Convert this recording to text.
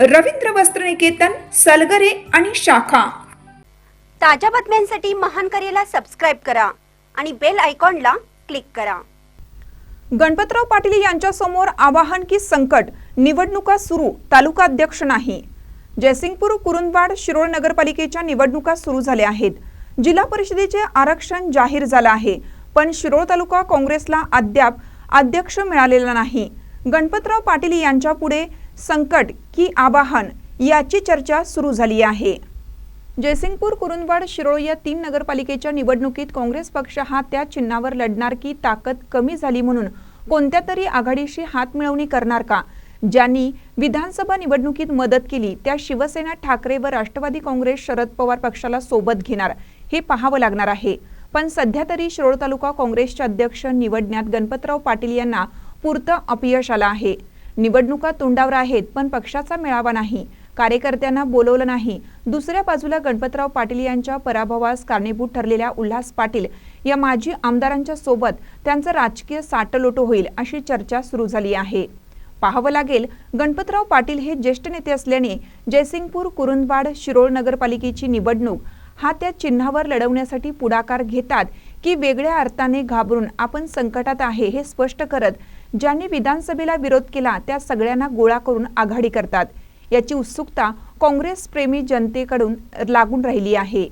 रवींद्र वस्त्रनिकेतन सलगरे आणि शाखा. ताज्या बातम्यांसाठी महान करेला सबस्क्राईब करा आणि बेल आयकॉनला क्लिक करा. गणपतराव पाटील यांच्यासमोर आवाहन की संकट निवडणुका सुरू तालुका अध्यक्ष नाही. जयसिंगपूर कुरुंदवाड शिरोळ नगरपालिकेच्या निवडणुका सुरू झाल्या आहेत. जिल्हा परिषदेचे आरक्षण जाहीर झालं आहे. पण शिरोळ तालुका काँग्रेसला अद्याप अध्यक्ष मिळालेला नाही. गणपतराव पाटील यांच्या पुढे संकट की आवाहन याची चर्चा सुरू झाली आहे. जयसिंगपूर कुरुंदवाड शिरोळ या तीन नगरपालिकेच्या निवडणुकीत काँग्रेस पक्ष हा त्या चिन्हावर लढणार की ताकद कमी झाली म्हणून कोणत्या तरी आघाडीशी हात मिळवणी करणार का? ज्यांनी विधानसभा निवडणुकीत मदत केली त्या शिवसेना ठाकरे व राष्ट्रवादी काँग्रेस शरद पवार पक्षाला सोबत घेणार हे पाहावं लागणार आहे. पण सध्या तरी शिरोळ तालुका काँग्रेसचे अध्यक्ष निवडण्यात गणपतराव पाटील यांना पुरतं अपयश आलं आहे. निवडणुका तोंडावर आहेत पण पक्षाचा मेळावा नाही. कार्यकर्त्यांना बोलवलं नाही. दुसऱ्या बाजूला गणपतराव पाटील यांच्या पराभवास कारणीभूत ठरलेल्या उल्हास पाटील या माजी आमदारांच्या सोबत त्यांचं राजकीय साटलोटो होईल अशी चर्चा सुरू झाली आहे. पाहावं लागेल गणपतराव पाटील हे ज्येष्ठ नेते असल्याने जयसिंगपूर कुरुंदवाड शिरोळ नगरपालिकेची निवडणूक हा त्या चिन्हावर लढवण्यासाठी पुढाकार घेतात की वेगळ्या अर्थाने घाबरून आपण संकटात आहे हे स्पष्ट करत ज्यांनी विधानसभेला विरोध केला त्या सगळ्यांना गोळा करून आघाडी करतात. याची उत्सुकता काँग्रेस प्रेमी जनतेकडून लागून राहिली आहे.